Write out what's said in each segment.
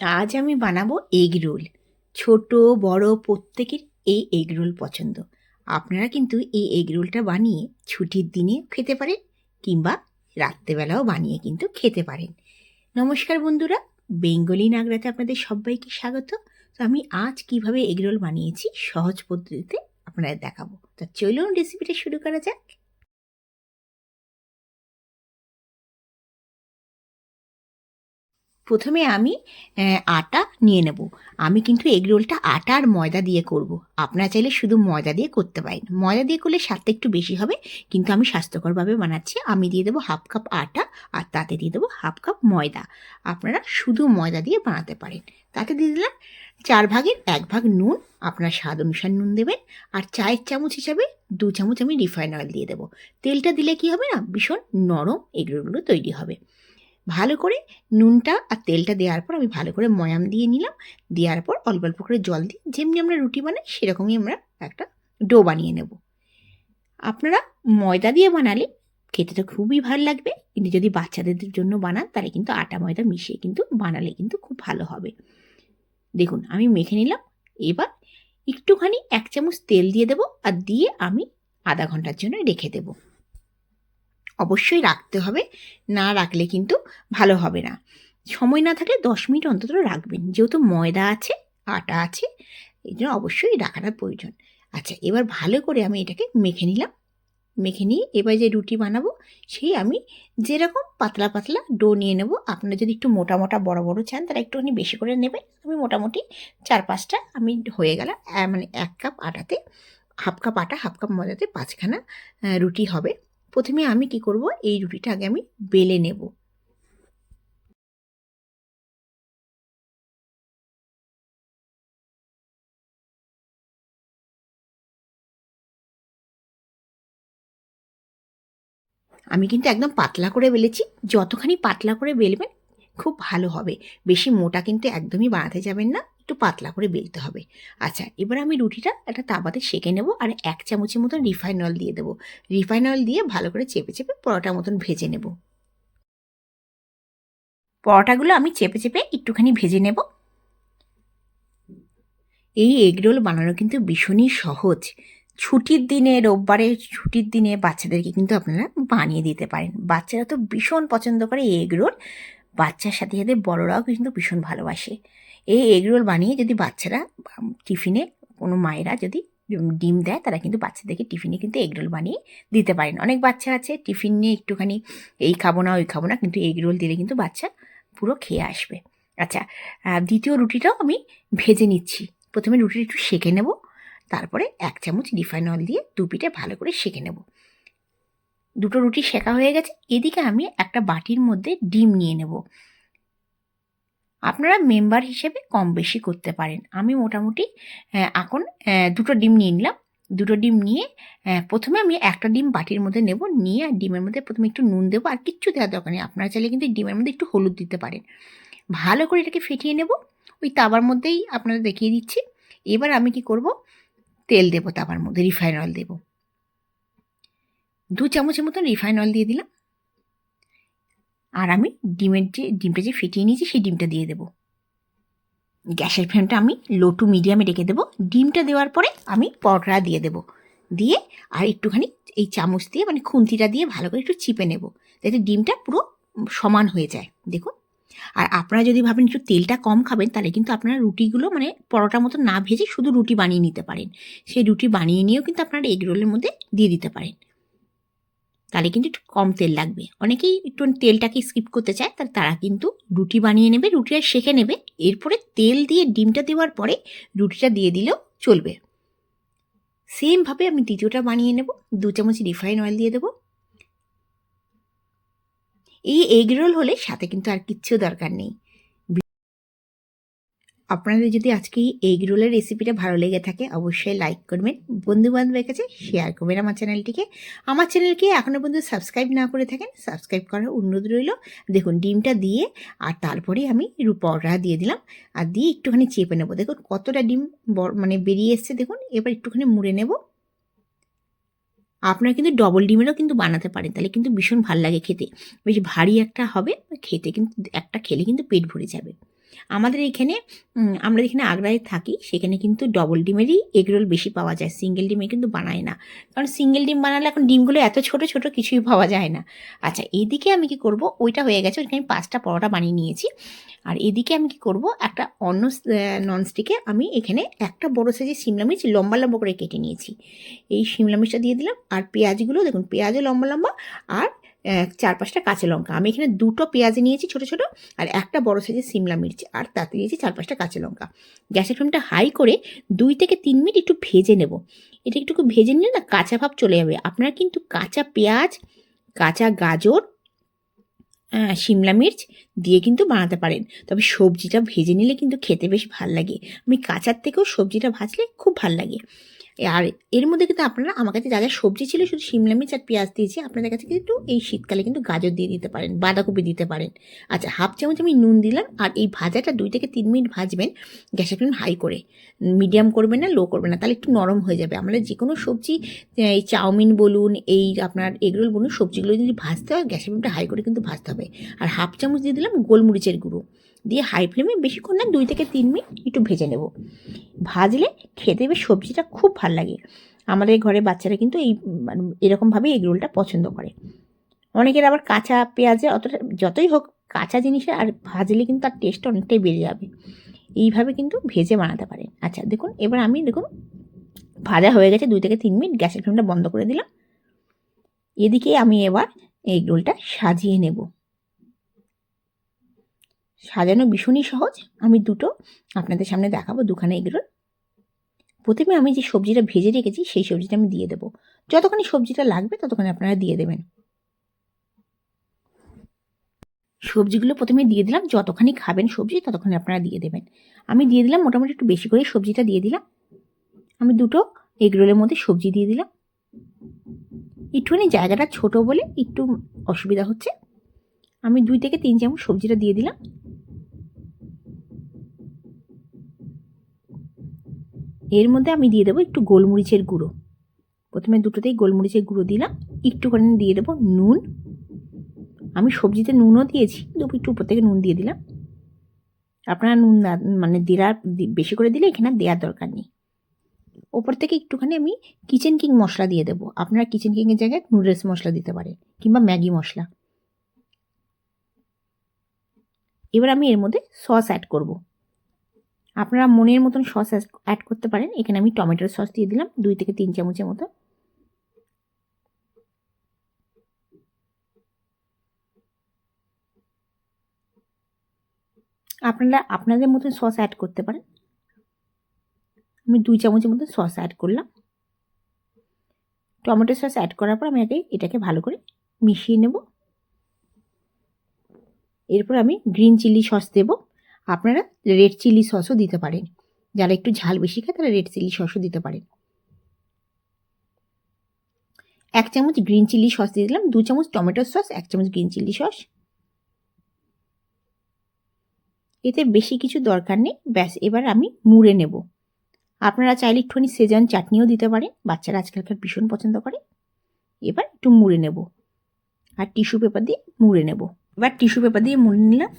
আজ আমি বানাবো এগ রোল। ছোট, বড়, প্রত্যেকের এই এগ রোল পছন্দ। আপনারা কিন্তু এই এগ রোলটা বানিয়ে ছুটির দিনে খেতে পারেন কিংবা রাত্রেবেলাও বানিয়ে কিন্তু খেতে পারেন। নমস্কার বন্ধুরা, বেঙ্গলি নাগরাতে আপনাদের সবাইকে স্বাগত। তো আমি আজ কীভাবে এগ রোল বানিয়েছি সহজ পদ্ধতিতে আপনাদের দেখাবো। তা চলুন রেসিপিটা শুরু করা যাক। প্রথমে আমি আটা নিয়ে নেব। আমি কিন্তু এগ রোলটা আটা আর ময়দা দিয়ে করব। আপনারা চাইলে শুধু ময়দা দিয়ে করতে পারেন। ময়দা দিয়ে করলে স্বাদটা একটু বেশি হবে, কিন্তু আমি স্বাস্থ্যকরভাবে বানাচ্ছি। আমি দিয়ে দেবো হাফ কাপ আটা আর তাতে দিয়ে দেবো হাফ কাপ ময়দা। আপনারা শুধু ময়দা দিয়ে বানাতে পারেন। তাতে দিয়ে দিলাম চার ভাগের এক ভাগ নুন। আপনার স্বাদ অনুসার নুন দেবেন। আর চায়ের চামচ হিসাবে দু চামচ আমি রিফাইন অয়েল দিয়ে দেবো। তেলটা দিলে কি হবে না? ভীষণ নরম এগরোলগুলো তৈরি হবে। ভালো করে নুনটা আর তেলটা দেওয়ার পর আমি ভালো করে ময়াম দিয়ে নিলাম। দেওয়ার পর অল্প অল্প করে জল দিই যেমনি আমরা রুটি বানাই সেরকমই আমরা একটা ডো বানিয়ে নেব। আপনারা ময়দা দিয়ে বানালে খেতে তো খুবই ভালো লাগবে। কিন্তু যদি বাচ্চাদের জন্য বানান তাহলে কিন্তু আটা ময়দা মিশিয়ে কিন্তু বানালে কিন্তু খুব ভালো হবে। দেখুন, আমি মেখে নিলাম। এবার একটুখানি এক চামচ তেল দিয়ে দেবো আর দিয়ে আমি আধা ঘণ্টার জন্য রেখে দেবো। অবশ্যই রাখতে হবে। না রাখলে কিন্তু ভালো হবে না। সময় না থাকলে দশ মিনিট অন্তত রাখবেন। যেহেতু ময়দা আছে, আটা আছে, এই জন্য অবশ্যই রাখাটা প্রয়োজন। আচ্ছা এবার ভালো করে আমি এটাকে মেখে নিলাম। মেখে নিয়ে এবার যে রুটি বানাবো, সেই আমি যেরকম পাতলা পাতলা ডো নিয়ে নেব। আপনারা যদি একটু মোটা মোটা বড় বড় চান তাহলে একটুখানি বেশি করে নেবেন। আমি মোটামুটি চার পাঁচটা আমি হয়ে গেলাম মানে এক কাপ আটাতে, হাফ কাপ আটা, হাফ কাপ ময়দাতে পাঁচখানা রুটি হবে। প্রথমে আমি কি করব? এই রুটিটা আগে আমি বেলে নেব। আমি কিন্তু একদম পাতলা করে বেলেছি। যতখানি পাতলা করে বেলবেন খুব ভালো হবে। বেশি মোটা কিন্তু একদমই বানাতে যাবেন না, একটু পাতলা করে বেলতে হবে। আচ্ছা এবার আমি রুটিটা একটা তাওয়াতে সেঁকে নেব আর এক চামচের মতন রিফাইন অয়েল দিয়ে দেবো। রিফাইন অয়েল দিয়ে ভালো করে চেপে চেপে পরোটার মতন ভেজে নেব। পরোটাগুলো আমি চেপে চেপে একটুখানি ভেজে নেব। এই এগরোল বানানো কিন্তু ভীষণই সহজ। ছুটির দিনে, রোববারে ছুটির দিনে বাচ্চাদেরকে কিন্তু আপনারা বানিয়ে দিতে পারেন। বাচ্চারা তো ভীষণ পছন্দ করে এই এগরোল বাচ্চার সাথে সাথে বড়রাও কিন্তু ভীষণ ভালোবাসে। এই এগরোল বানিয়ে যদি বাচ্চারা টিফিনে কোনো মায়েরা যদি ডিম দেয়, তারা কিন্তু বাচ্চাদেরকে টিফিনে কিন্তু এগরোল বানিয়ে দিতে পারেন। অনেক বাচ্চা আছে, টিফিন নিয়ে একটুখানি এই খাব না, ওই খাব না, কিন্তু এগরোল দিলে কিন্তু বাচ্চা পুরো খেয়ে আসবে। আচ্ছা দ্বিতীয় রুটিটাও আমি ভেজে নিচ্ছি। প্রথমে রুটিটা একটু সেঁকে নেব, তারপরে এক চামচ রিফাইন অয়েল দিয়ে দু পিঠে ভালো করে সেঁকে নেব। দুটো রুটি সেঁকা হয়ে গেছে, এদিকে আমি একটা বাটির মধ্যে ডিম নিয়ে নেব। আপনারা মেম্বার হিসেবে কম বেশি করতে পারেন। আমি মোটামুটি এখন দুটো ডিম নিয়ে নিলাম। দুটো ডিম নিয়ে প্রথমে আমি একটা ডিম বাটির মধ্যে নেব, নিয়ে আর ডিমের মধ্যে প্রথমে একটু নুন দেবো, আর কিচ্ছু দেওয়ার দরকার নেই। আপনারা চাইলে কিন্তু ডিমের মধ্যে একটু হলুদ দিতে পারেন। ভালো করে এটাকে ফেটিয়ে নেব, ওই তাবার মধ্যেই আপনাদের দেখিয়ে দিচ্ছি। এবার আমি কি করব, তেল দেবো তাবার মধ্যে, রিফাইন অয়েল দেবো। দু চামচের মতন রিফাইন অয়েল দিয়ে দিলাম। আর আমি ডিমের যে, ডিমটা যে ফেটিয়ে নিয়েছি, সেই ডিমটা দিয়ে দেবো। গ্যাসের ফ্লেমটা আমি লো টু মিডিয়ামে রেখে দেবো। ডিমটা দেওয়ার পরে আমি পরোটা দিয়ে দেবো। দিয়ে আর একটুখানি এই চামচ দিয়ে মানে খুন্তিটা দিয়ে ভালো করে একটু চিপে নেব। যাতে ডিমটা পুরো সমান হয়ে যায়। দেখুন। আর আপনারা যদি ভাবেন একটু তেলটা কম খাবেন, তাহলে কিন্তু আপনারা রুটিগুলো মানে পরোটার মতো না ভেজে শুধু রুটি বানিয়ে নিতে পারেন। সেই রুটি বানিয়ে নিয়েও কিন্তু আপনারা এগ রোলের মধ্যে দিয়ে দিতে পারেন। তাহলে কিন্তু একটু কম তেল লাগবে। অনেকেই একটু তেলটাকে স্কিপ করতে চায় তার তারা কিন্তু রুটি বানিয়ে নেবে রুটিটা সেঁকে নেবে। এরপরে তেল দিয়ে ডিমটা দেওয়ার পরে রুটিটা দিয়ে দিলেও চলবে। সেমভাবে আমি দ্বিতীয়টা বানিয়ে নেব, দু চামচ রিফাইন অয়েল দিয়ে দেবো। এই এগ রোল হলে সাথে কিন্তু আর কিচ্ছু দরকার নেই। আপনাদের যদি আজকে এই এগ রোলের রেসিপিটা ভালো লেগে থাকে, অবশ্যই লাইক করবেন। বন্ধু বান্ধবের কাছে শেয়ার করবেন আমার চ্যানেলটিকে আমার চ্যানেলকে এখনও পর্যন্ত সাবস্ক্রাইব না করে থাকেন সাবস্ক্রাইব করার অনুরোধ রইল। দেখুন, ডিমটা দিয়ে আর তারপরে আমি পরোটা দিয়ে দিলাম। আর দিয়ে একটুখানি চেপে নেব। দেখুন, কতটা ডিম মানে বেরিয়ে এসছে। দেখুন, এবার একটুখানি মুড়ে নেব। আপনারা কিন্তু ডবল ডিমেরও কিন্তু বানাতে পারেন। তাহলে কিন্তু ভীষণ ভালো লাগে খেতে। বেশ ভারী একটা হবে, খেতে কিন্তু, একটা খেলে কিন্তু পেট ভরে যাবে। আমাদের এখানে আমরা যেখানে আগ্রায় থাকি, সেখানে কিন্তু ডবল ডিমেরই এগরোল বেশি পাওয়া যায়। সিঙ্গেল ডিমে কিন্তু বানায় না। কারণ সিঙ্গেল ডিম বানালে এখন ডিমগুলো এত ছোট ছোট কিছুই পাওয়া যায় না। আচ্ছা এদিকে আমি কি করব? ওইটা হয়ে গেছে, ওইখানে পাঁচটা পরোটা বানিয়ে নিয়েছি। আর এদিকে আমি কি করব? একটা অন্য ননস্টিকে আমি এখানে একটা বড় সাইজের শিমলা মির্চ লম্বা লম্বা করে কেটে নিয়েছি। এই শিমলা মির্চটা দিয়ে দিলাম। আর পেঁয়াজগুলো, দেখুন, পেঁয়াজও লম্বা লম্বা, আর চার পাঁচটা কাঁচা লঙ্কা। আমি এখানে দুটো পেঁয়াজ নিয়েছি ছোট ছোট, আর একটা বড় সাইজের সিমলা মির্চ, আর তাতে নিয়েছি চার পাঁচটা কাঁচা লঙ্কা। গ্যাসের ফ্লেমটা হাই করে দুই থেকে তিন মিনিট একটু ভেজে নেব। এটা একটু ভেজে নিলে না কাঁচা ভাব চলে যাবে। আপনার কিন্তু কাঁচা পেঁয়াজ, কাঁচা গাজর শিমলা মির্চ দিয়ে কিন্তু বানাতে পারেন। তবে সবজিটা ভেজে নিলে কিন্তু খেতে বেশ ভালো লাগে। আমি কাঁচার থেকেও সবজিটা ভাজলে খুব ভালো লাগে। আর এর মধ্যে কিন্তু আপনারা আমার কাছে যা যা সবজি ছিল, শুধু শিমলা মির্চ আর পেঁয়াজ দিয়েছি, আপনাদের কাছে কিন্তু এই শীতকালে কিন্তু গাজর দিয়ে দিতে পারেন, বাঁধাকপি দিতে পারেন। আচ্ছা হাফ চামচ আমি নুন দিলাম আর এই ভাজাটা দুই থেকে তিন মিনিট ভাজবেন গ্যাসের ফ্লেম হাই করে। মিডিয়াম করবেন না, লো করবেন না, তাহলে একটু নরম হয়ে যাবে। আমরা যে কোনো সবজি, এই চাউমিন বলুন, এই আপনার এগরোল বলুন, সবজিগুলো যদি ভাজতে হয়, গ্যাসের ফ্লেমটা হাই করে কিন্তু ভাজতে হবে। আর হাফ চামচ দিয়ে দিলাম গোলমরিচের গুঁড়ো। দিয়ে হাই ফ্লেমে বেশিক্ষণ না দুই থেকে তিন মিনিট একটু ভেজে নেব। ভাজলে খেতে বেশ সবজিটা খুব ভালো লাগে। আমাদের ঘরে বাচ্চারা কিন্তু এই মানে এরকমভাবেই এগ রোলটা পছন্দ করে। অনেকের আবার কাঁচা পেঁয়াজে অতটা, যতই হোক কাঁচা জিনিসের আর ভাজলে কিন্তু তার টেস্টটা অনেকটাই বেড়ে যাবে। এইভাবে কিন্তু ভেজে বানাতে পারেন। আচ্ছা দেখুন, এবার আমি দেখুন, ভাজা হয়ে গেছে দুই থেকে তিন মিনিট, গ্যাসের ফ্লেমটা বন্ধ করে দিলাম। এদিকে আমি এবার এগ রোলটা সাজিয়ে নেব। সাজানো ভীষণই সহজ। আমি দুটো আপনাদের সামনে দেখাবো দুখানে এগরোল। প্রথমে আমি যে সবজিটা ভেজে রেখেছি, সেই সবজিটা আমি দিয়ে দেবো। যতখানি সবজিটা লাগবে, ততখানি আপনারা দিয়ে দেবেন। সবজিগুলো প্রথমে দিয়ে দিলাম। যতখানি খাবেন সবজি, ততখানি আপনারা দিয়ে দেবেন। আমি দিয়ে দিলাম মোটামুটি একটু বেশি করে সবজিটা দিয়ে দিলাম। আমি দুটো এগরোলের মধ্যে সবজি দিয়ে দিলাম। একটুখানি জায়গাটা ছোট বলে একটু অসুবিধা হচ্ছে। আমি দুই থেকে তিন চামচ সবজিটা দিয়ে দিলাম। এর মধ্যে আমি দিয়ে দেবো একটু গোলমরিচের গুঁড়ো। প্রথমে দুটোতেই গোলমরিচের গুঁড়ো দিলাম, একটুখানি দিয়ে দেবো নুন। আমি সবজিতে নুনও দিয়েছি কিন্তু একটু উপর থেকে নুন দিয়ে দিলাম। আপনারা নুন মানে দেওয়ার, বেশি করে দিলে এখানে দেওয়ার দরকার নেই। ওপর থেকে একটুখানি আমি কিচেন কিং মশলা দিয়ে দেবো। আপনারা কিচেন কিংয়ের জায়গায় নুডলস মশলা দিতে পারেন, কিংবা ম্যাগি মশলা। এবার আমি এর মধ্যে সস অ্যাড করব। আপনারা মনের মতন সস অ্যাড করতে পারেন। এখানে আমি টমেটোর সস দিয়ে দিলাম, দুই থেকে তিন চামচের মতো। আপনারা, আপনাদের মতন সস অ্যাড করতে পারেন। আমি দুই চামচের মতো সস অ্যাড করলাম। টমেটো সস অ্যাড করার পর আমি আগে এটাকে ভালো করে মিশিয়ে নেব। এরপর আমি গ্রিন চিলি সস দেব। আপনারা রেড চিলি সসও দিতে পারেন। যারা একটু ঝাল বেশি খায়, তারা রেড চিলি সসও দিতে পারেন। এক চামচ গ্রিন চিলি সস দিয়ে দিলাম, দু চামচ টমেটো সস এক চামচ গ্রিন চিলি সস এতে বেশি কিছু দরকার নেই, ব্যাস, এবার আমি মুড়ে নেব। আপনারা চাইলে একটুখানি সেজান চাটনিও দিতে পারেন, বাচ্চারা আজকালকার ভীষণ পছন্দ করে। এবার একটু মুড়ে নেব। আর টিস্যু পেপার দিয়ে মুড়ে নেব। এবার টিস্যু পেপার দিয়ে মুড়ে নিলাম।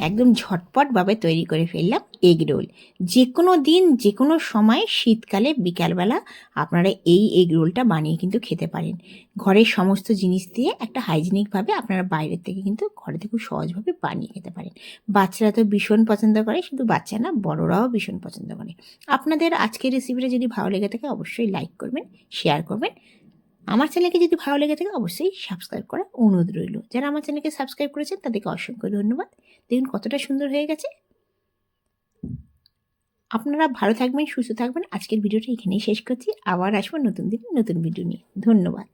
একদম ঝটপটভাবে তৈরি করে ফেললাম এগ রোল যে কোনো দিন যে কোনো সময়, শীতকালে, বিকালবেলা আপনারা এই এগ রোলটা বানিয়ে কিন্তু খেতে পারেন। ঘরের সমস্ত জিনিস দিয়ে একটা হাইজিনিকভাবে আপনারা বাইরের থেকে কিন্তু ঘরে থেকে খুব সহজভাবে বানিয়ে খেতে পারেন। বাচ্চারা তো ভীষণ পছন্দ করে, শুধু বাচ্চা না, বড়রাও ভীষণ পছন্দ করে। আপনাদের আজকের রেসিপিটা যদি ভালো লেগে থাকে, অবশ্যই লাইক করবেন শেয়ার করবেন। আমার চ্যানেলকে যদি ভালো লেগে থাকে, অবশ্যই সাবস্ক্রাইব করার অনুরোধ রইল। যারা আমার চ্যানেলকে সাবস্ক্রাইব করেছেন, তাদেরকে অসংখ্য ধন্যবাদ। দেখুন কতটা সুন্দর হয়ে গেছে। আপনারা ভালো থাকবেন, সুস্থ থাকবেন। আজকের ভিডিওটা এখানেই শেষ করছি। আবার আসব নতুন দিন নতুন ভিডিও নিয়ে। ধন্যবাদ।